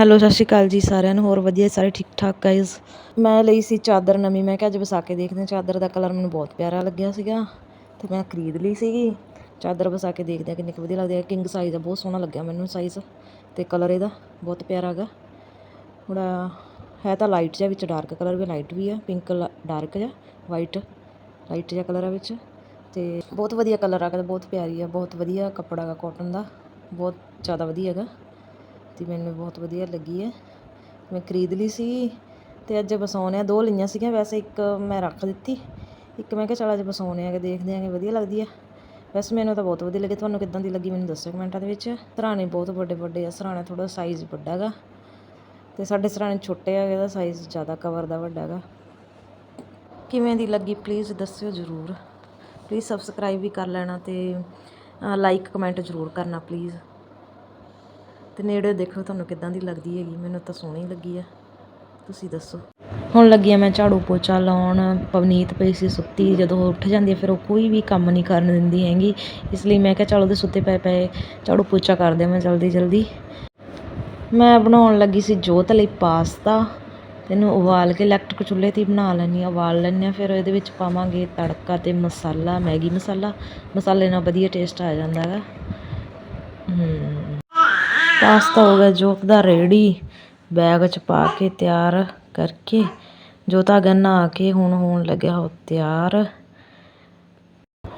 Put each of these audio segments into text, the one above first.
Hello ਸਤਿ ਸ਼੍ਰੀ ਅਕਾਲ ਜੀ ਸਾਰਿਆਂ ਨੂੰ, ਹੋਰ ਵਧੀਆ ਸਾਰੇ ਠੀਕ ਠਾਕ ਗਾਇਜ਼ ਮੈਂ ਲਈ ਸੀ ਚਾਦਰ ਨਵੀਂ, ਮੈਂ ਕਿਹਾ ਅੱਜ ਵਸਾ ਕੇ ਦੇਖਦੇ ਹਾਂ, ਚਾਦਰ ਦਾ ਕਲਰ ਮੈਨੂੰ ਬਹੁਤ ਪਿਆਰਾ ਲੱਗਿਆ ਸੀਗਾ ਤੇ ਮੈਂ ਖਰੀਦ ਲਈ ਸੀਗੀ। ਚਾਦਰ ਵਸਾ ਕੇ ਦੇਖਦੇ ਹਾਂ, ਕਿੰਨੀ ਕੁ ਵਧੀਆ ਲੱਗਦੀ ਹੈ ਕਿੰਗ ਸਾਈਜ਼ ਦਾ ਬਹੁਤ ਸੋਹਣਾ ਲੱਗਿਆ ਮੈਨੂੰ ਸਾਈਜ਼ ਤੇ ਕਲਰ ਇਹਦਾ, ਬਹੁਤ ਪਿਆਰਾ ਹੈਗਾ। ਥੋੜਾ ਹੈ ਤਾਂ ਲਾਈਟ ਜਿਹਾ ਵਿੱਚ ਡਾਰਕ ਕਲਰ ਵੀ ਲਾਈਟ ਵੀ ਆ ਪਿੰਕ ਡਾਰਕ ਜਿਹਾ ਵਾਈਟ ਲਾਈਟ ਜਿਹਾ ਕਲਰ ਆ ਵਿੱਚ। ਤੇ ਬਹੁਤ ਵਧੀਆ ਕਲਰ ਆ ਗਿਆ ਬਹੁਤ ਪਿਆਰੀ ਆ, ਬਹੁਤ ਵਧੀਆ ਕੱਪੜਾ ਹੈਗਾ ਕਾਟਨ ਦਾ, ਬਹੁਤ ਜ਼ਿਆਦਾ ਵਧੀਆ ਹੈਗਾ। ਤੇ ਮੈਨੂੰ ਬਹੁਤ ਵਧੀਆ ਲੱਗੀ ਹੈ। ਮੈਂ ਖਰੀਦ ਲਈ ਸੀ ਤੇ ਅੱਜ ਵਸਾਉਣੇ ਆ ਦੋ ਲਈਆਂ ਸੀਗੀਆਂ, ਵੈਸੇ ਇੱਕ ਮੈਂ ਰੱਖ ਦਿੱਤੀ। ਇੱਕ ਮੈਂ ਕਿਹਾ ਚਲ ਅੱਜ ਵਸਾਉਣੇ ਆ ਕਿ ਦੇਖਦੇ ਆਂਗੇ, ਵਧੀਆ ਲੱਗਦੀ ਆ ਵੈਸੇ ਮੈਨੂੰ ਤਾਂ ਬਹੁਤ ਵਧੀਆ ਲੱਗੀ। ਤੁਹਾਨੂੰ ਕਿੱਦਾਂ ਦੀ ਲੱਗੀ ਮੈਨੂੰ ਦੱਸਿਓ ਕਮੈਂਟਾਂ ਦੇ ਵਿੱਚ। ਸਰਾਣੇ ਬਹੁਤ ਵੱਡੇ ਵੱਡੇ ਆ ਸਰਾਣਾ ਥੋੜਾ ਸਾਈਜ਼ ਵੱਡਾ ਹੈਗਾ ਤੇ ਸਾਡੇ ਸਰਾਣੇ ਛੋਟੇ ਆ ਇਹਦਾ ਸਾਈਜ਼ ਜ਼ਿਆਦਾ ਕਵਰ ਦਾ ਵੱਡਾ ਹੈਗਾ ਕਿਵੇਂ ਦੀ ਲੱਗੀ ਪਲੀਜ਼ ਦੱਸਿਓ ਜ਼ਰੂਰ। ਪਲੀਜ਼ ਸਬਸਕ੍ਰਾਈਬ ਵੀ ਕਰ ਲੈਣਾ ਤੇ ਲਾਈਕ ਕਮੈਂਟ ਜ਼ਰੂਰ ਕਰਨਾ ਪਲੀਜ਼ ਤੇ ਨੇੜੇ ਦੇਖੋ ਤੁਹਾਨੂੰ ਕਿੱਦਾਂ ਦੀ ਲੱਗਦੀ ਹੈਗੀ, ਮੈਨੂੰ ਤਾਂ ਸੋਹਣੀ ਲੱਗੀ ਆ। ਤੁਸੀਂ ਦੱਸੋ। ਹੁਣ ਲੱਗੀ ਆ ਮੈਂ ਝਾੜੂ ਪੋਚਾ ਲਾਉਣ, ਪਵਨੀਤ ਪਈ ਸੀ ਸੁੱਤੀ, ਜਦੋਂ ਉਹ ਉੱਠ ਜਾਂਦੀ ਹੈ ਫਿਰ ਉਹ ਕੋਈ ਵੀ ਕੰਮ ਨਹੀਂ ਕਰਨ ਦਿੰਦੀ ਹੈਗੀ। ਇਸ ਲਈ ਮੈਂ ਕਿਹਾ ਚਲ ਉਹਦੇ ਸੁੱਤੇ ਪਏ ਪਏ ਝਾੜੂ ਪੋਚਾ ਕਰ ਦਿਆਂ ਮੈਂ ਜਲਦੀ ਜਲਦੀ। ਮੈਂ ਬਣਾਉਣ ਲੱਗੀ ਸੀ ਜੋਤ ਲਈ ਪਾਸਤਾ। ਇਹਨੂੰ ਉਬਾਲ ਕੇ ਇਲੈਕਟ੍ਰਿਕ ਚੁੱਲ੍ਹੇ 'ਤੇ ਹੀ ਬਣਾ ਲੈਂਦੀ ਹਾਂ ਉਬਾਲ ਲੈਂਦੇ ਹਾਂ ਫਿਰ ਇਹਦੇ ਵਿੱਚ ਪਾਵਾਂਗੇ ਤੜਕਾ ਤੇ ਮਸਾਲਾ, ਮੈਗੀ ਮਸਾਲਾ। ਮਸਾਲੇ ਨਾਲ ਵਧੀਆ ਟੇਸਟ ਆ ਜਾਂਦਾ ਹੈਗਾ। ਪਾਸਤਾ ਹੋ ਗਿਆ ਜੋਤ ਦਾ ਰੈਡੀ ਬੈਗ 'ਚ ਪਾ ਕੇ ਤਿਆਰ ਕਰਕੇ, ਜੋਤਾ ਗਿਆ ਨਹਾ ਕੇ ਹੁਣ ਹੋਣ ਲੱਗਿਆ ਉਹ ਤਿਆਰ।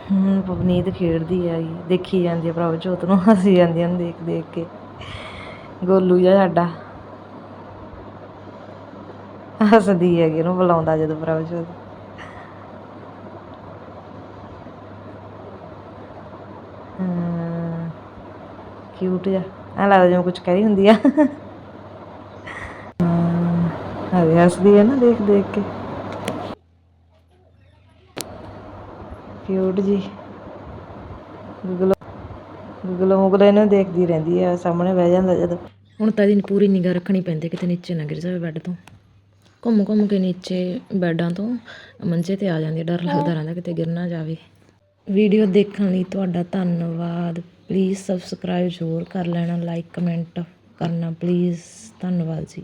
ਹੁਣ ਪਵਨੀਤ ਖੇਡਦੀ ਆ ਦੇਖੀ ਜਾਂਦੀ ਆ ਭਰਾ ਜੋਤ ਨੂੰ ਹੱਸੀ ਜਾਂਦੀ ਉਹਨੂੰ ਦੇਖ ਦੇਖ ਕੇ। ਗੋਲੂ ਜਿਹਾ ਸਾਡਾ। ਹੱਸਦੀ ਹੈਗੀ ਉਹਨੂੰ ਬੁਲਾਉਂਦਾ ਜਦੋਂ ਭਰਾ ਜੋਤ। ਕਿਊਟ ਜਿਹਾ। ਐਂ ਲੱਗਦਾ ਜਿਵੇਂ ਕੁਝ ਕਹਿ ਰਹੀ ਹੁੰਦੀ ਆ। ਹਵੇ ਹੱਸਦੀ ਹੈ ਨਾ ਦੇਖ ਦੇਖ ਕੇ। ਕਿਊਟ ਜੀ। ਗੁਗਲੋ ਗੁਗਲੋ ਮੁਗਲੋ ਇਹਨੂੰ ਦੇਖਦੀ ਰਹਿੰਦੀ ਆ ਸਾਹਮਣੇ ਬਹਿ ਜਾਂਦਾ ਜਦੋਂ। ਹੁਣ ਤਾਂ ਇਹਦੀ ਪੂਰੀ ਨਿਗਾਹ ਰੱਖਣੀ ਪੈਂਦੀ ਕਿਤੇ ਨੀਚੇ ਨਾ ਗਿਰ ਜਾਵੇ ਬੈੱਡ ਤੋਂ। ਘੁੰਮ ਘੁੰਮ ਕੇ ਨੀਚੇ ਬੈੱਡਾਂ ਤੋਂ ਮੰਜੇ ਤੇ ਆ ਜਾਂਦੀ ਹੈ, ਡਰ ਲੱਗਦਾ ਰਹਿੰਦਾ ਕਿਤੇ ਗਿਰ ਨਾ ਜਾਵੇ। ਵੀਡੀਓ ਦੇਖਣ ਲਈ ਤੁਹਾਡਾ ਧੰਨਵਾਦ। ਪਲੀਜ਼ ਸਬਸਕ੍ਰਾਈਬ ਜ਼ਰੂਰ ਕਰ ਲੈਣਾ ਲਾਈਕ ਕਮੈਂਟ ਕਰਨਾ ਪਲੀਜ਼ ਧੰਨਵਾਦ ਜੀ।